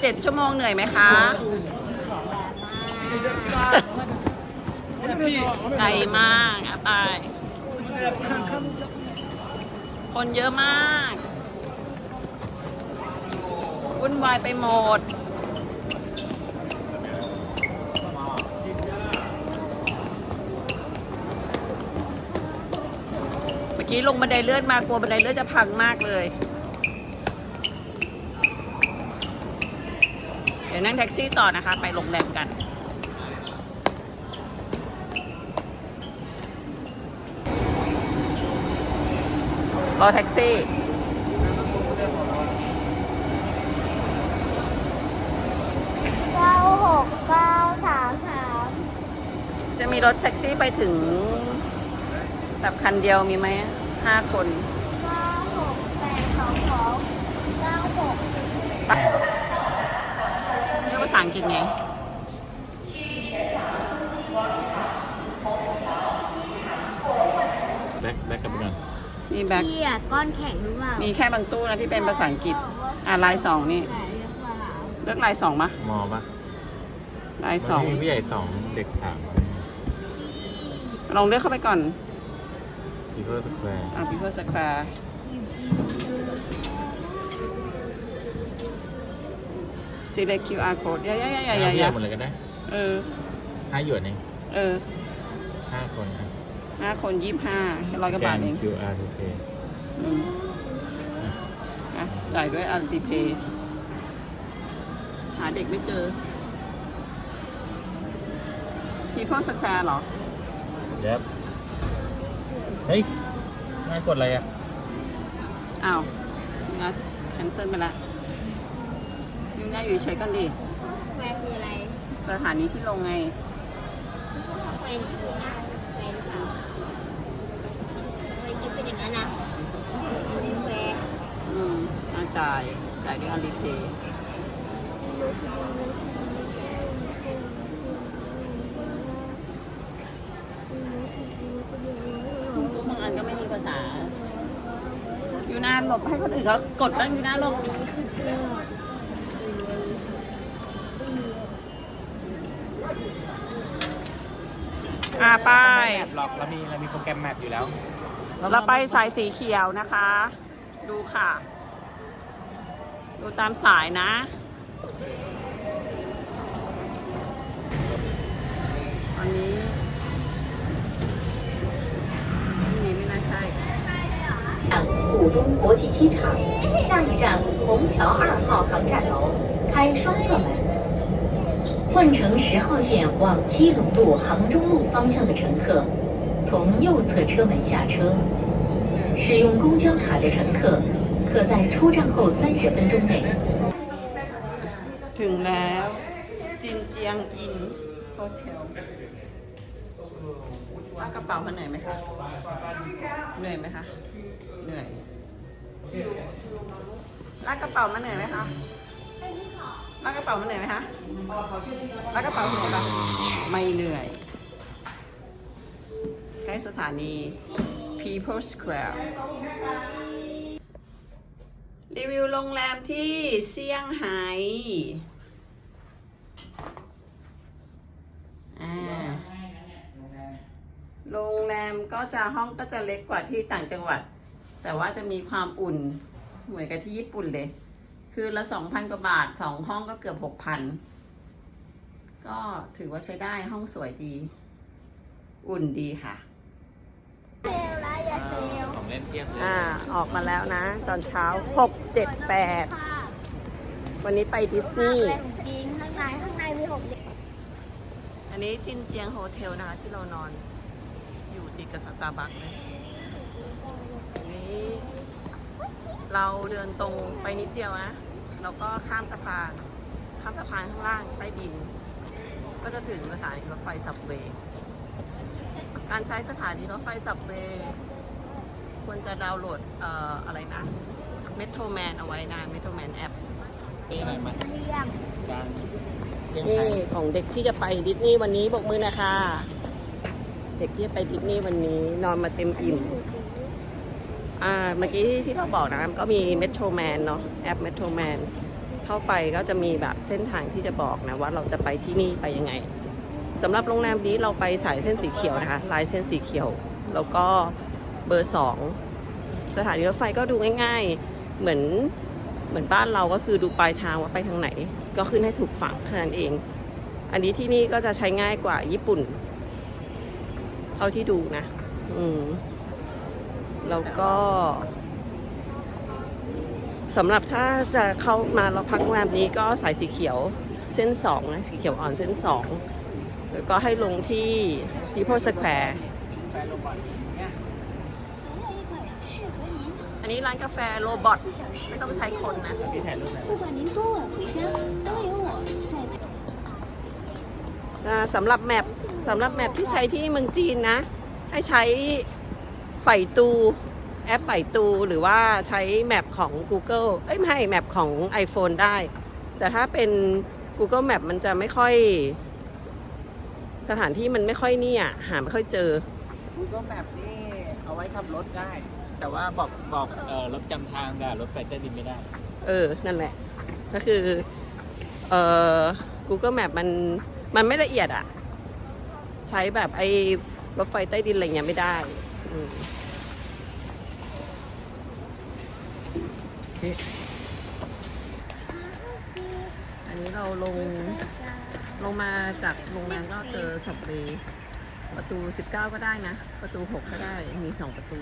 เจ็ดชั่วโมงเหนื่อยไหมคะไกลมากอะไป คนเยอะมากวุ่นวายไปหมดเมื่อกี้ลงบันไดเลื่อนมากลัวบันไดเลื่อนจะพังมากเลย ดี๋ยวนั่งแท็กซี่ต่อนะคะ ไปโรงแรมกันรอแท็กซี่ เก้าหกเก้าสามสามจะมีรถแท็กซี่ไปถึงแบบคันเดียวมีไหมห้าคน เก้าหกแปดสองสองเก้าหกเรียกภาษาอังกฤษไงแบ็คแบ็คกลับไปก่อนมีแบ็คพี่อะก้อนแข็งหรือเปล่ามีแค่บางตู้นะที่เป็นภาษาอังกฤษ อ่าลายสองนี่ เลือกลายสองมะมอปะลายสอง มีผู้ใหญ่สองเด็กสามลองเลือกเข้าไปก่อน พีเพิร์สแควร์อ่า People Square select QR code ยายายายายายาหมดเลยก็ได้เออห้าหยวนเองเออห้าคนอะห้าคนยี่สิบห้าแค่ร้อยกว่าบาทเองสแกน QR to pay อืมอะจ่ายด้วยอัลติเพย์หาเด็กไม่เจอ People Square เหรอเย็บเฮ้ยนายกดอะไรอะ อ้าวนะแคนเซิลไปละ ยูน่าอยู่เฉยๆก่อนดิแควร์คืออะไรสถานีที่ลงไงแควร์นี่คือแควร์หรือเปล่าทำไมคิดเป็นอย่างนั้นนะเป็นแควร์อืมอะจ่าย จ่ายด้วยอัลติเพย์ทุกบางอันก็ไม่มีภาษา อยู่หน้าหลบให้คนอื่นเขากดบ้างอยู่หน้าหลบอ่ ไป แมปหรอกเรามีเรามีโปรแกรมแมปอยู่แล้ว เราไปสายสีเขียวนะคะ ดูค่ะ ดูตามสายนะ อันนี้อันนี้ไม่น่าใช่ 浦东国际机场，下一站虹桥二号航站楼，开双侧门。 换乘十号线往基隆路、杭中路方向的乘客，从右侧车门下车。使用公交卡的乘客，可在出站后三十分钟内 ถึงแล้ว จิน เจียงอินโฮเทลลากกระเป๋ามาเหนื่อยไหมคะ เหนื่อยไหมคะ เหนื่อยลากกระเป๋ามาเหนื่อยไหมคะ ลากกระเป๋ามาเหนื่อยไหมคะลากกระเป๋าเหนื่อยปะไม่เหนื่อย ใกล้สถานี People Square รีวิวโรงแรมที่เซี่ยงไฮ้อ่าโรงแรมก็จะห้องก็จะเล็กกว่าที่ต่างจังหวัด แต่ว่าจะมีความอุ่นเหมือนกับที่ญี่ปุ่นเลย คือละสองพันกว่าบาทสองห้องก็เกือบหกพันก็ถือว่าใช้ได้ห้องสวยดี อุ่นดีค่ะเซลล์ไรอย่าเซลล์ของเล่นเทียบเลยอ่าออกมาแล้วนะ ตอนเช้า6 7 8ค่ะวันนี้ไปดิสนีย์จริงข้างในข้างในมีหกเด็กอันนี้จินเจียงโฮเทลนะคะที่เรานอน อยู่ติดกับสตาร์บัคเลยอันนี้ เราเดินตรงไปนิดเดียวนะ เราก็ข้ามสะพานข้ามสะพานข้างล่างใต้ดิน ก็จะถึงสถานีรถไฟสับเวย์การใช้สถานีรถไฟสับเวย์ควรจะดาวน์โหลดเอ่ออะไรนะเมโทรแมนเอาไว้นะเมโทรแมนแอปนี่อะไรมาเรียมการเชียงนี่ไฮ้ของเด็กที่จะไปดิสนีย์วันนี้บอกมือนะคะ เด็กที่จะไปดิสนีย์วันนี้นอนมาเต็มอิ่มอ่า เมื่อกี้ที่เราบอกนะก็มีเมโทรแมนเนาะแอปเมโทรแมนเข้าไปก็จะมีแบบเส้นทางที่จะบอกนะว่าเราจะไปที่นี่ไปยังไงสำหรับโรงแรมนี้เราไปสายเส้นสีเขียวนะคะลายเส้นสีเขียว แล้วก็เบอร์สองสถานีรถไฟก็ดูง่าย ๆ เหมือนเหมือนบ้านเราก็คือดูปลายทางว่าไปทางไหน ก็ขึ้นให้ถูกฝั่งเท่านั้นเอง อันนี้ที่นี่ก็จะใช้ง่ายกว่าญี่ปุ่น เท่าที่ดูนะ อืม แล้วก็สำหรับถ้าจะเข้ามาเราพักโรงแรมนี้ก็สายสีเขียวเส้น2นะสีเขียวอ่อนเส้นสองแล้วก็ให้ลงที่ People Square อันนี้ร้านกาแฟโรบอทไม่ต้องใช้คนนะสำหรับแมปสำหรับแมปที่ใช้ที่เมืองจีนนะ ให้ใช้ ไปตูแอปไปตูหรือว่าใช้แมปของ Google เอ้ยไม่แมปของ iPhone ได้ แต่ถ้าเป็น Google Map มันจะไม่ค่อย สถานที่มันไม่ค่อยนี่อะหาไม่ค่อยเจอกูก็แมปนี่เอาไว้ขับรถได้ แต่ว่าบอกบอกเอ่อรถจำทางกับรถไฟใต้ดินไม่ได้ เออ นั่นแหละ ก็คือ เอ่อ Google Map มันมันไม่ละเอียดอะใช้แบบไอ้รถไฟใต้ดินอะไรเงี้ยไม่ได้อืม อันนี้เราลงลงมาจากโรงแรมก็เจอสับเวย์ประตู 19 ก็ได้นะ ประตู 6 ก็ได้มี 2 ประตู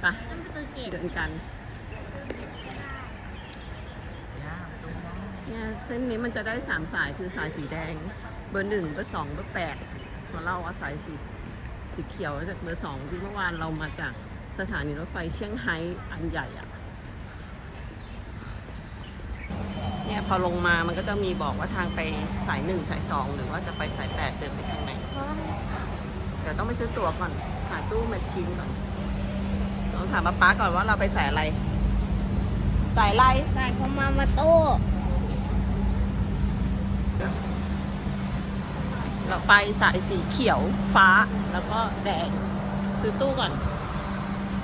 ไปะนั่นประตูเจ็ดเดินกันเนี่ยเส้นนี้มันจะได้สามสายคือสายสีแดง เบอร์หนึ่งเบอร์สองเบอร์แปดของเราเอาสายสีสีเขียวจากเบอร์สองที่เมื่อวานเรามาจากสถานีรถไฟเชียงไฮ้อันใหญ่อะเนี่ยพ อลงมามันก็จะมีบอกว่าทางไปสายหนึ่งสายสองหรือว่าจะไปสายแปดเดินไปทางไหน เดี๋ยวต้องไปซื้อตั๋วก่อน หาตู้แมชชีนก่อนลองถามป้าป๊าก่อนว่าเราไปสายอะไร สายอะไรสายของมามาโต้เราไปสายสีเขียวฟ้าแล้วก็แดง ซื้อตู้ก่อน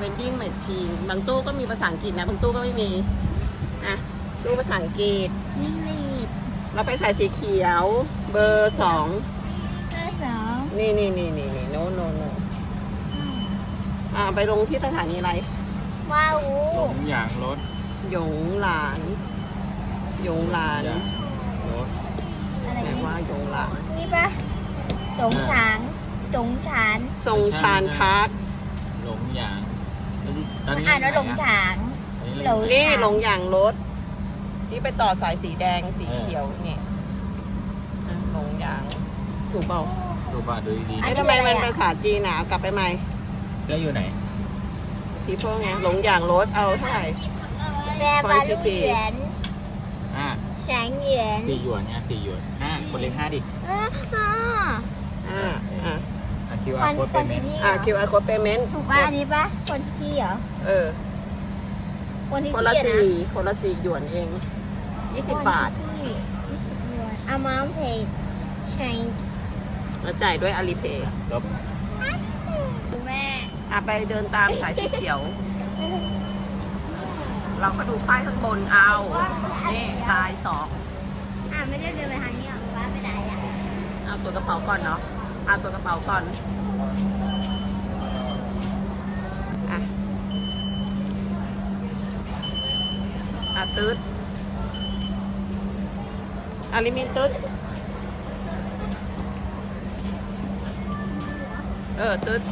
vending machine บางตู้ก็มีภาษาอังกฤษนะ บางตู้ก็ไม่มี อะ ตู้ภาษาอังกฤษยิงลีดเราไปสายสีเขียว เบอร์สองเบอร์สองนี่นี่นี่นี่นี่โนโนโนอ่าไปลงที่สถานีอะไร ว้าวหลงอย่างรถหยงหลานหยงหลานอย่างรถอะไรไหนว่าหยงหลานนี่ปะจงฉางจงฉานทรงชานพาร์คหลงอย่างตอนนี้อ่านว่าหลงฉางอันนี้หลงเลยนี่ลงอย่างรถ ที่ไปต่อสายสีแดงสีเขียวนี่อ่หลงยาง ถูกเปล่าถูกป่ะดูดีๆไอ้ทำไมมันภาษาจีนหนากลับไปใหม่ แล้วอยู่ไหน p ี o พ่อไงหลงยางรถเอาเท่าไหร่ xe ba Quay chữ lúc gì? ห้า sáng สี่หยวนไงสี่หยวนห้าคนเล็กห้าดิ Ơ, ha. อ่าอ่าอะคิวอาร์โค้ดเป con เม thì น đi อ่า hả? QR code payment Chụp ba đi ba, con thì đi hả? เออ con thì คนละ đi hả? สี่คนละสี่หยวนเอง 20 บาท amount paid change เราจ่ายด้วยอาลีเพย์ครับแม่อ่ไปเดินตามสายสีเขียว เราก็ดูป้ายข้างบนเอาเนี่ยตายสองอะไม่ได้เดินไปทางนี้หรอว่าไปไหนอะเอาตัวกระเป๋าก่อนเนาะเอาตัวกระเป๋าก่อนอะอะตื้ด อาลิมินตืดเออตืด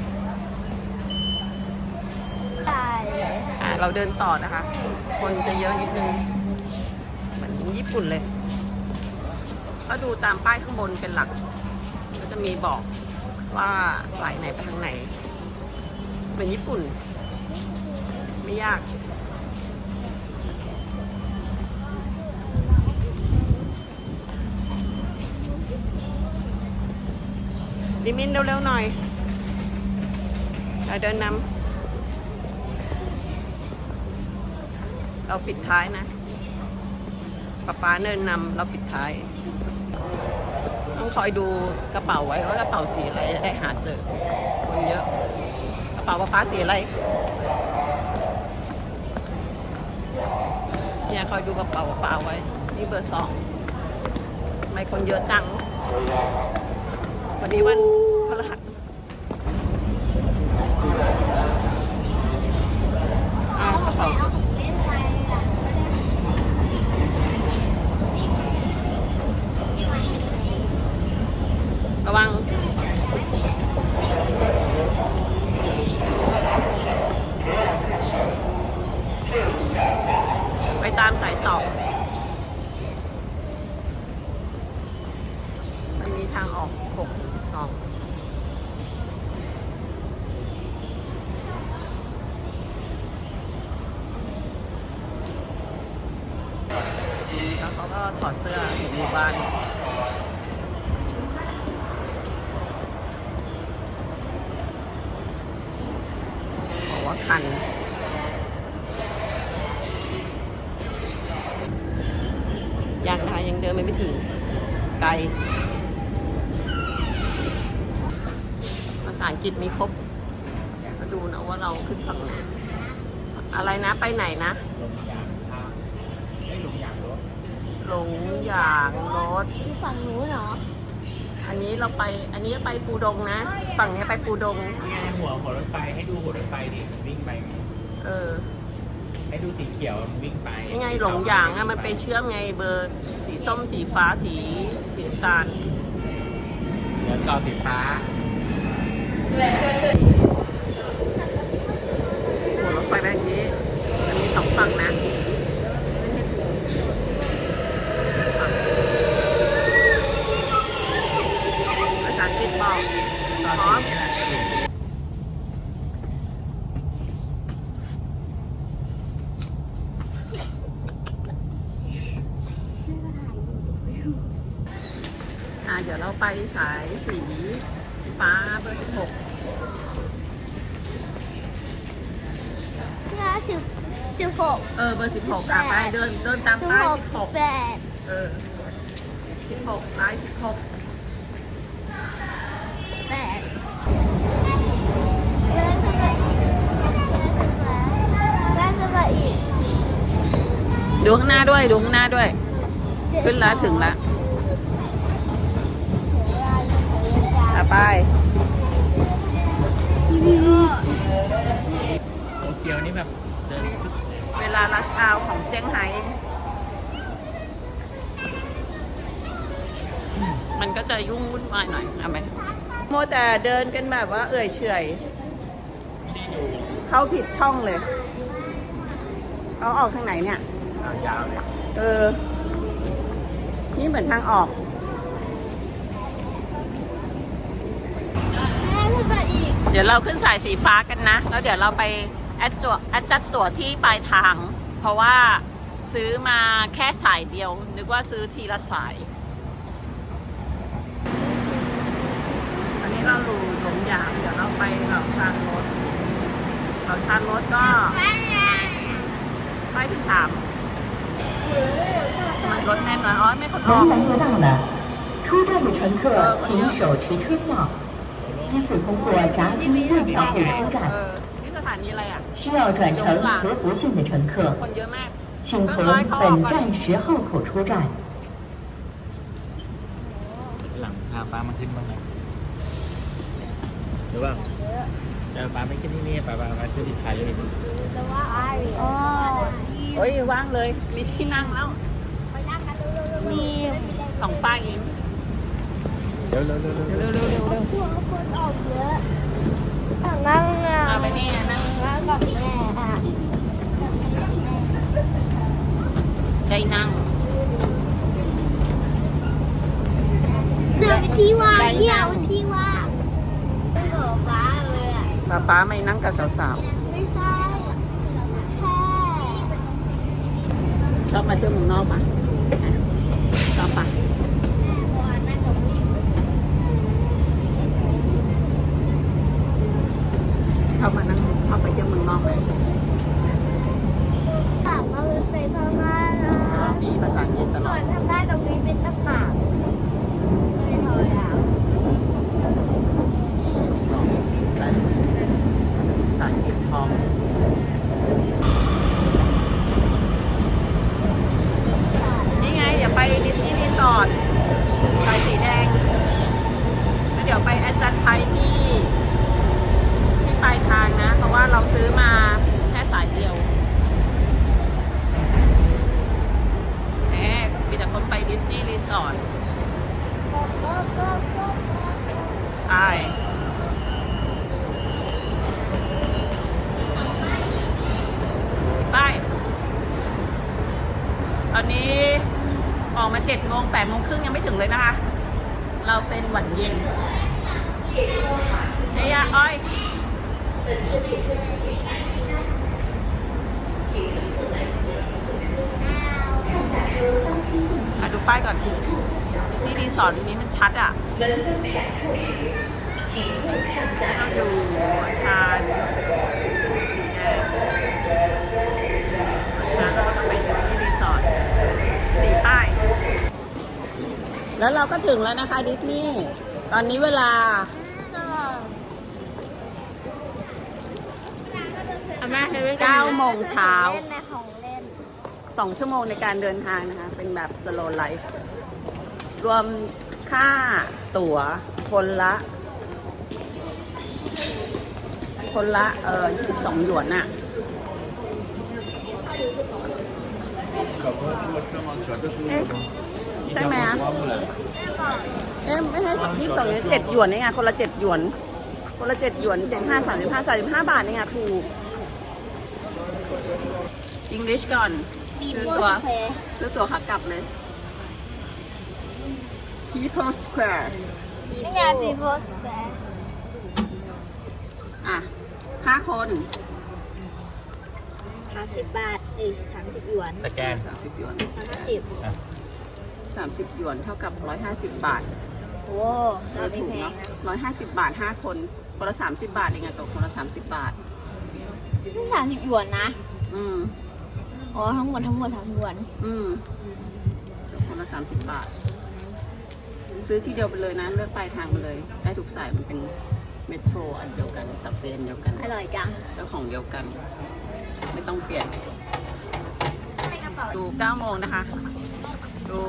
ตายเลยอะเราเดินต่อนะคะ คนจะเยอะนิดนึงเหมือนญี่ปุ่นเลย ก็ดูตามป้ายข้างบนเป็นหลัก ก็จะมีบอกว่าสายไหนไปทางไหน เหมือนญี่ปุ่น ไม่ยาก ดิมินเร็วๆหน่อยเราเดินนำเราปิดท้ายนะป๊าป๊าเนินนำเราปิดท้าย ต้องคอยดูกระเป๋าไว้ว่ากระเป๋าสีอะไรจะได้หาเจอคนเยอะ กระเป๋าป๊าป๊าสีอะไรเนี่ยคอยดูกระเป๋าป๊าป๊าไว้ นี่เบอร์สองทำไมคนเยอะจัง วันนี้วันพฤหัสอ่ากระเป๋า เอาของเล่นไปอะ ระวัง ไปตามสายสอง มันมีทางออกหกสองแล้ว เขาก็ถอดเสื้อเห็นหมู่บ้านบอกว่าคันยังนะคะยังเดินไม่ถึงไกลภาษาอังกฤษมีครบมาดูนะว่าเราขึ้นฝั่งไหนอะไรนะไปไหนนะ ลงยางทางไม่ลงยางรถ หลงอย่างรถ อยู่ฝั่งนู้นเหรออันนี้เราไป อันนี้ไปปูดงนะ ฝั่งนี้ไปปูดง นี่ไงหัวหัวรถไฟให้ดูหัวรถไฟดิมันวิ่งไปไงเออ ให้ดูสีเขียวมันวิ่งไปยังไงหลงอย่างอะมันไปเชื่อมไงเบอร์สีส้มสีฟ้าสีสีน้ำตาล เดี๋ยวต่อสีฟ้า หัวรถไฟแบบนี้มันมีสองฝั่งนะภาษาอังกฤษบอก ต่อ พร้อม สีนี่แหละสี อ่าเดี๋ยวเรา ไปสายสีฟ้าเบอร์สิบหกห้าสิบสิบหกเออเบอร์สิบหกอะไปเดินเดินตามสิบป้ายหกสิบหสิบกแปดเออสิบหกลายสิบหกแปดเลื่อนขึ้นไปเลื่อนขึ้นมาเลื่อนขึ้นมาอีกดูข้างหน้าด้วยดูข้างหน้าด้วย ขึ้นแล้วถึงแล้วอะ ไปโตเกียวนี่แบบเดินเวลาลัชอาวของเซี่ยงไฮ้มันก็จะยุ่งวุ่นวายหน่อยเอาไหมโมวแต่เดินกันแบบว่าเอื่อยเฉอยไม่ได้ดูเข้าผิดช่องเลยเขาออกทางไหนเนี่ย ยาวๆเลย เออ นี่เหมือนทางออก เลื่อนขึ้นมาอีก เดี๋ยวเราขึ้นสายสีฟ้ากันนะ แล้วเดี๋ยวเราไปแอดจัวแอดจัดตั๋วที่ปลายทาง เพราะว่าซื้อมาแค่สายเดียว นึกว่าซื้อทีละสายอันนี้เราลูหลงยางเดี๋ยวเราไปเหล่าชานรถเหล่าชานรถก็ไป้ายที่สามมันรถแน่นหน่อยอ๋อไม่คนออกเออคนเยอะ 客请手持车票，依次通过闸机月票后出 เอ 站。 อนี่สถานีอะไรอ่ะ 需要转乘磁浮线的乘客， คนเยอะมาก 请从本站十号口出站。 หลังพาป้ามาขึ้นบ้างไหมหรือว่าเดี๋ยวป้าไม่ขึ้นที่นี่ป้าป้ามาขึ้นที่ไทยเลย โอ้ เฮ้ยว่างเลย มีที่นั่งแล้ว มี สองป้ายเอง เ ร็วเร็วเร็วเร็วเร็วเร็วเร็วเร็วคนออกเยอะนั่งนะเอาไปนี่นั่งนั่งกับแม่อะได้นั่งเดินไปที่ว่างเที่ยวที่ว่างไม่หลอกฟ้าเลยอะป้าป้าไม่นั่งกับสาวไม่ใช่แค่ชอบมาเที่ยวเมืองนอกปะฮะชอบปะ บอลนั่งกับผู้หญิง ชอบมานั่งช อบไปเที่ยวเมืองนอกไหม ถามว่าเป็นเฟซทำได้นะ มีภาษาอังกฤษตล ส่ อ ว ด นทำได้ตรงนี้เป็นตะปาบเลยทอยอะ ได้ภาษาอังกฤษพร้อมนี่ไง เดี๋ยวไปดิสนีย์รีสอร์ทสายสีแดง แล้วเดี๋ยวไปแอดจันไพที่ ที่ปลายทางนะ เพราะว่าเราซื้อมาแค่สายเดียวแหมมีแต่คนไปดิสนีย์รีสอร์ท ก็ก็ก็ก็ ใช่ไปตอนนี้ออกมาเจ็ ดโมงครึ่งยังไม่ถึงเลยนะคะ เราเป็นหวันเย็นเชียอ้อยอะดูป้ายก่อน นี่ดีสอนนี้มันชัดอะต้องดูชาน แล้วเราก็ถึงแล้วนะคะดิสนีย์ตอนนี้เวลาอาม่าเคย9โมงเช้าเล่นในของเล่นสองชั่วโมงในการเดินทางนะคะ เป็นแบบ slow life รวมค่าตั๋วคนละ คนละเอ่อ22 หยวนน่ะเอ๊ะ ใช่ไหมอะเอ๊ะไม่ใช่ยี่สิบสองเจ็ดหยวนนี่ไงคนละเจ็ดหยวน คนละเจ็ดหยวนเจ็ดห้าสามสิบห้าสามสิบห้าบาทนี่ไงถูก English ก่อนบีซื้อโบตัวสเควร์ซื้อตั๋วขากลับเลย People Square นี่ไงบีโบสแควร์อะห้าคนห้าสิบบาทสี่สามสิบหยวนสแกนสามสิบหยวนห้าสิบสามสิบ หยวนเท่ากับร้อยห้าสิบบาทโอ้เราไม่ถูกแพงเนาะนะร้อยห้าสิบบาทห้าคน คนละสามสิบบาทเองอะตกคนละสามสิบบาทนี่สามสิบหยวนนะ อืม อ๋อ ทั้งหมดทั้งหมดสามสิบหยวน อืมคนละสามสิบบาท ซื้อที่เดียวไปเลยนะ เลือกปลายทางไปเลย ได้ทุกสายมันเป็นเมโทรอันเดียวกันสับเปลี่ยนเดียวกัน อร่อยจัง เจ้าของเดียวกัน ไม่ต้องเปลี่ยนในกระเป๋าดู9โมงนะคะ ดู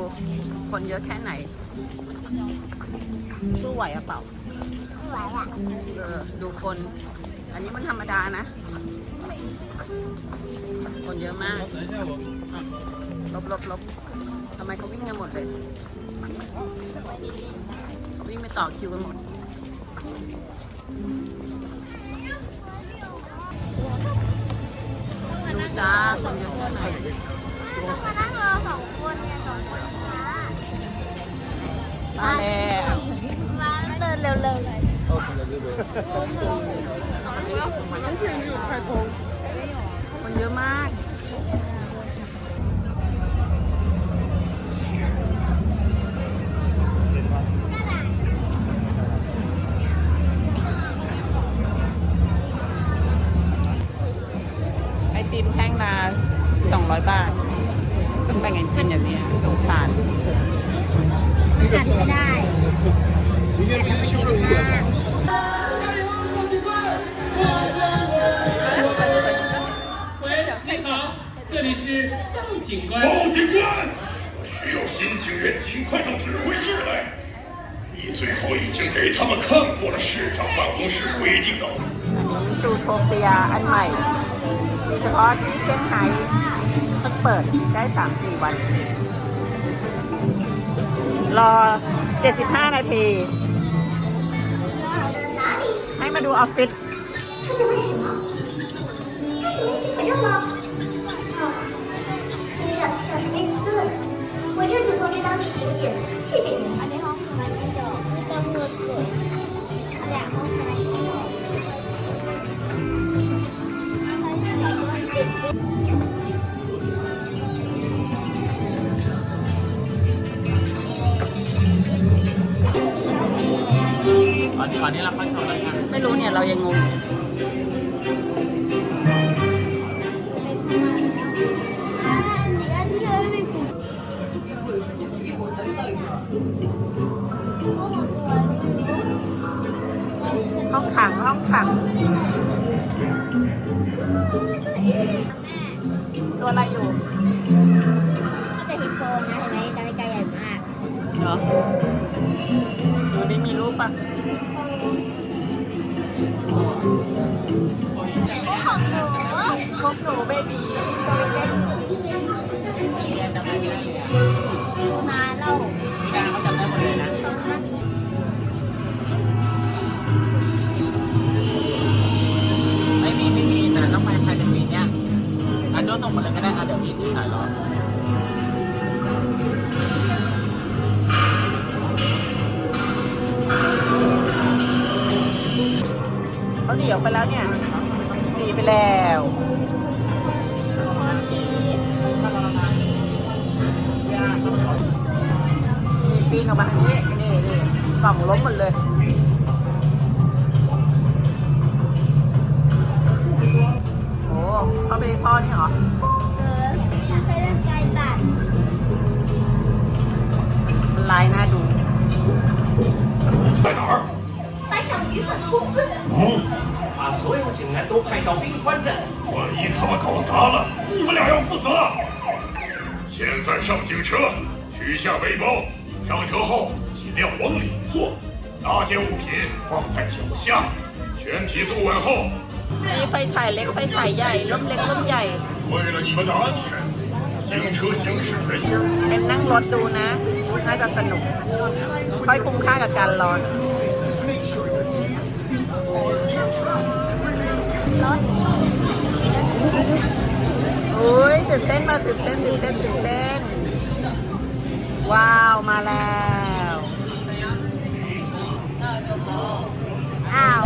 คนเยอะแค่ไหน สู้ไหวอะเปล่าไม่ไหวอะเออดูคน อันนี้มันธรรมดานะ คนเยอะมากอะลบลบลบทำไมเขาวิ่งกันหมดเลยเขาวิ่งไปต่อคิวกันหมดดูจ้าคนเยอะแค่ไหน ต้อมานั่งรอสองคนเนี่ยสองคช้ามาแล้วมาเดินเร็วๆเลยโอ้โหมันต้องเพียงอยู่ไข่พงคนเยอะมากไอติมแท่งละ200 บาท 看看你看见没有走散了明天不行休整一下吧加油赵警官我喂你好这里是赵警官报警官我需要新警员尽快到指挥室来你最好已经给他们看过了市长办公室规定的托菲亚安海 พิ่งเปิดได้สามสี่วัน รอเจ็ดสิบห้านาที ให้มาดูออฟฟิศอันนี้ห้องอะไรไม่จบตำรวจอะไรห้องอะไร อนนี้เราเข้าชมแล้วกันไม่รู้เนี่ยเรายังงงห้องขังห้องขัง ตัวอะไรอยู่ ปปะพวกของหนูพวกหนูเบบีตัวเล็กพี่แอนจำได้พี่แอนเลยอะดูมาเรา ล่องล้มหมดเลย โอ้เข้าไปในท่อนี่เหรอ เอออยากให้เล่นไกลตัด มันลายน่าดู 在哪儿？班长鱼粉公司嗯，把所有警员都派到冰川镇。万一他们搞砸了，你们俩要负责。现在上警车，取下背包， 上车后尽量往里坐，拿件物品放在脚下，全体坐稳后， มีไฟฉายเล็กไฟฉายใหญ่ล้มเล็กล้มใหญ่ 为了你们的安全，行车行驶权益。 เป็นนั่งรถดูนะ น่าจะสนุก ค่อยคุ้มค่ากับการรอน รถ อุ้ยตื่นเต้นมาตื่นเต้นตื่นเต้นตื่นเต้น น ว้าว มาแล้ว อ้าว